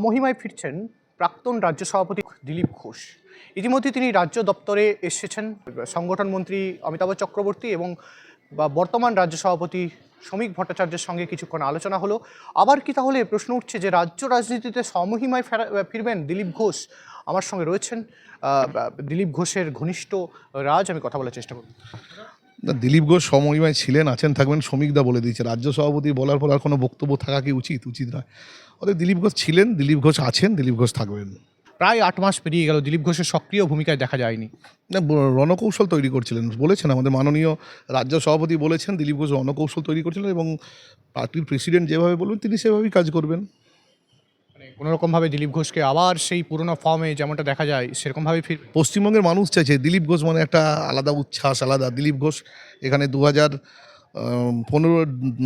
মহিমায় ফিরছেন প্রাক্তন রাজ্য সভাপতি দিলীপ ঘোষ। ইতিমধ্যে তিনি রাজ্য দপ্তরে এসেছেন। সংগঠন মন্ত্রী অমিতাভ চক্রবর্তী এবং বর্তমান রাজ্য সভাপতি শ্রমিক ভট্টাচার্যের সঙ্গে কিছুক্ষণ আলোচনা হলো। আবার কি তাহলে প্রশ্ন উঠছে যে রাজ্য রাজনীতিতে সমহিমায় ফেরা- ফিরবেন দিলীপ ঘোষ? আমার সঙ্গে রয়েছেন দিলীপ ঘোষের ঘনিষ্ঠ রাজ, আমি কথা বলার চেষ্টা করব। দিলীপ ঘোষ সমমহিমায় ছিলেন আছেন থাকবেন শ্রমিকদা বলে দিয়েছে। রাজ্য সভাপতি বলার পর আর কোনো বক্তব্য থাকা কি উচিত? উচিত নয়। অতএব দিলীপ ঘোষ ছিলেন দিলীপ ঘোষ আছেন দিলীপ ঘোষ থাকবেন। প্রায় আট মাস পেরিয়ে গেল দিলীপ ঘোষের সক্রিয় ভূমিকায় দেখা যায়নি। না রণকৌশল তৈরি করছিলেন বলেছেন আমাদের মাননীয় রাজ্য সভাপতি বলেছেন দিলীপ ঘোষ রণকৌশল তৈরি করছিলেন এবং পার্টির প্রেসিডেন্ট যেভাবে বলবেন তিনি সেভাবেই কাজ করবেন। কোনোরকমভাবে দিলীপ ঘোষকে আবার সেই পুরনো ফর্মে যেমনটা দেখা যায়, সেরকমভাবে ফির পশ্চিমবঙ্গের মানুষ চাইছে দিলীপ ঘোষ মানে একটা আলাদা উচ্ছ্বাস, আলাদা দিলীপ ঘোষ। এখানে দু হাজার পনেরো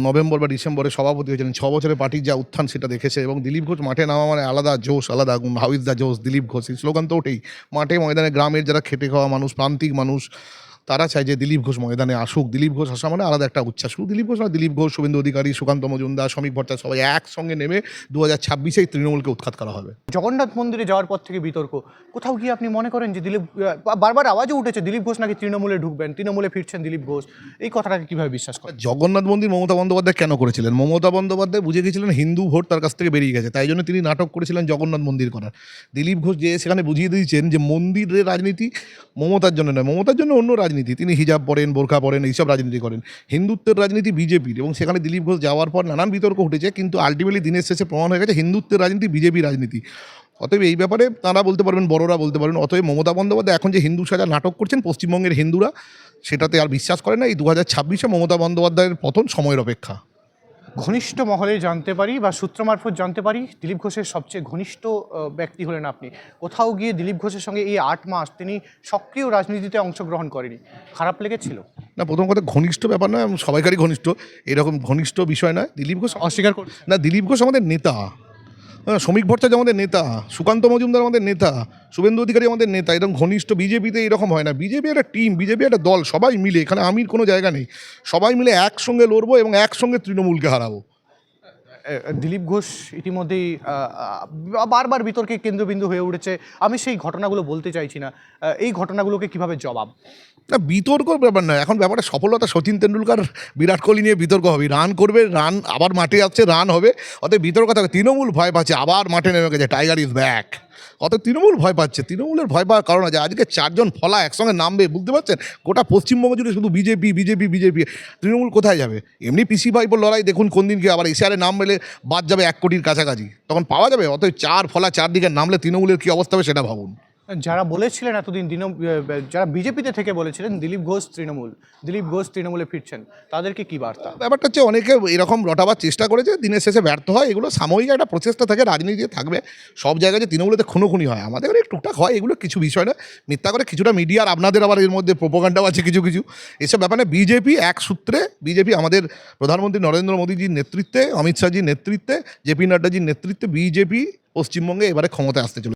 নভেম্বর বা ডিসেম্বরে সভাপতি হয়েছিলেন, ছ বছরের পার্টির যা উত্থান সেটা দেখেছে এবং দিলীপ ঘোষ মাঠে নামা মানে আলাদা জোশ, আলাদা আগুন হাউ ইজ দ্য জোশ, দিলীপ ঘোষ, এই স্লোগান তো ওঠেই। মাঠে ময়দানে গ্রামের যারা খেটে খাওয়া মানুষ, প্রান্তিক মানুষ তারা চায় যে দিলীপ ঘোষ ময়দানে আসুক। দিলীপ ঘোষ আসা মানে আলাদা একটা উচ্ছ্বাস। শুধু দিলীপ ঘোষ না দিলীপ ঘোষ শুভেন্দু অধিকারী সুকান্ত মজুমদার শ্রমিক ভট্টাচার্য সবাই একসঙ্গে নেমে দু হাজার ছাব্বিশেই তৃণমূলকে উৎখাত করা হবে। জগন্নাথ মন্দিরে যাওয়ার পর থেকে বিতর্ক। কোথাও গিয়ে আপনি মনে করেন যে দিলীপ বারবার আওয়াজও উঠেছে দিলীপ ঘোষ নাকি তৃণমূলে ঢুকবেন তৃণমূলে ফিরছেন দিলীপ ঘোষ। এই কথাটাকে কীভাবে বিশ্বাস করেন? জগন্নাথ মন্দির মমতা বন্দ্যোপাধ্যায় কেন করেছিলেন? মমতা বন্দ্যোপাধ্যায় বুঝে গেছিলেন হিন্দু ভোট তার কাছ থেকে বেরিয়ে গেছে তাই জন্য তিনি নাটক করেছিলেন জগন্নাথ মন্দির করার। দিলীপ ঘোষ যে সেখানে বুঝিয়ে দিয়েছেন যে মন্দিরের রাজনীতি মমতার জন্য নয় মমতার জন্য অন্য রাজনীতি তিনি হিজাব পরেন বোরখা পরেন এইসব রাজনীতি করেন। হিন্দুত্বের রাজনীতি বিজেপির এবং সেখানে দিলীপ ঘোষ যাওয়ার পর নানান বিতর্ক উঠেছে কিন্তু আলটিমেটলি দিনের শেষে প্রমাণ হয়ে গেছে হিন্দুত্বের রাজনীতি বিজেপি রাজনীতি। অতএব এই ব্যাপারে তারা বলতে পারবেন, বড়রা বলতে পারবেন, অতএব মমতা বন্দ্যোপাধ্যায় এখন যে হিন্দু সাজা নাটক করছেন, পশ্চিমবঙ্গের হিন্দুরা, সেটাতে আর বিশ্বাস করে না, এই দু হাজার ছাব্বিশে মমতা বন্দ্যোপাধ্যায়ের পতন সময়ের অপেক্ষা। ঘনিষ্ঠ মহলে জানতে পারি বা সূত্র মারফত জানতে পারি দিলীপ ঘোষের সবচেয়ে ঘনিষ্ঠ ব্যক্তি হলেন আপনি। কোথাও গিয়ে দিলীপ ঘোষের সঙ্গে এই আট মাস তিনি সক্রিয় রাজনীতিতে অংশগ্রহণ করেনি খারাপ লেগেছিল? না প্রথম কথা ঘনিষ্ঠ ব্যাপার নয় সবাইকারই ঘনিষ্ঠ। এরকম ঘনিষ্ঠ বিষয় নয়। দিলীপ ঘোষ অস্বীকার না দিলীপ ঘোষ আমাদের নেতা। শ্রমিক ভট্টাচার্য আমাদের নেতা, সুকান্ত মজুমদার আমাদের নেতা, শুভেন্দু অধিকারী আমাদের নেতা, এরকম ঘনিষ্ঠ বিজেপিতে এরকম হয় না। বিজেপি একটা টিম বিজেপি একটা দল, সবাই মিলে, এখানে আমির কোনো জায়গা নেই। সবাই মিলে একসঙ্গে লড়বো এবং একসঙ্গে তৃণমূলকে হারাবো। দিলীপ ঘোষ ইতিমধ্যেই বারবার বিতর্কে কেন্দ্রবিন্দু হয়ে উঠেছে। আমি সেই ঘটনাগুলো বলতে চাইছি না। এই ঘটনাগুলোকে কীভাবে জবাব? না, বিতর্ক ব্যাপার নয়। এখন ব্যাপারটা সফলতা সচিন তেন্ডুলকার, বিরাট কোহলি নিয়ে বিতর্ক হবে। রান করবে, রান আবার মাঠে যাচ্ছে, রান হবে। অতএব বিতর্ক থাকবে। তৃণমূল ভয় পাচ্ছে, আবার মাঠে নেমে গেছে। টাইগার ইজ ব্যাক অত তৃণমূল ভয় পাচ্ছে, তৃণমূলের ভয় পাওয়ার কারণ আছে। আজকে চারজন ফলা একসঙ্গে নামবে, বুঝতে পারছেন? গোটা পশ্চিমবঙ্গ জুড়ে শুধু বিজেপি বিজেপি বিজেপি। তৃণমূল কোথায় যাবে? এমনি পিসি ভাইপোর লড়াই দেখুন কোন দিন কি আবার এশিয়ারে নাম মেলে বাদ যাবে এক কোটির কাছাকাছি। তখন পাওয়া যাবে? অতএব চার ফলা চারদিকে নামলে তৃণমূলের কী অবস্থা হবে সেটা ভাবুন। যারা বলেছিলেন এতদিন দিন যারা বিজেপিতে থেকে বলেছিলেন দিলীপ ঘোষ, তৃণমূল, দিলীপ ঘোষ তৃণমূলে ফিরছেন, তাদেরকে কি বার্তা? ব্যাপারটা হচ্ছে অনেকে এরকম রটাবার চেষ্টা করেছে, দিনের শেষে ব্যর্থ হয়, এগুলো সাময়িক একটা প্রচেষ্টা থাকে রাজনীতিতে থাকবে, সব জায়গায় যে তৃণমূলেতে খুনোখুনি হয়, আমাদের এখানে টুকটাক হয়, এগুলো কিছু বিষয় না মিথ্যা করে কিছুটা মিডিয়ার আপনাদের আবার এর মধ্যে প্রোপাগান্ডাও আছে কিছু কিছু, এসব ব্যাপারে বিজেপি এক সূত্রে, বিজেপি আমাদের প্রধানমন্ত্রী নরেন্দ্র মোদীজির নেতৃত্বে, অমিত শাহজির নেতৃত্বে জেপি নাড্ডাজির নেতৃত্বে, বিজেপি পশ্চিমবঙ্গে এবারে ক্ষমতায় আসতে চলেছে।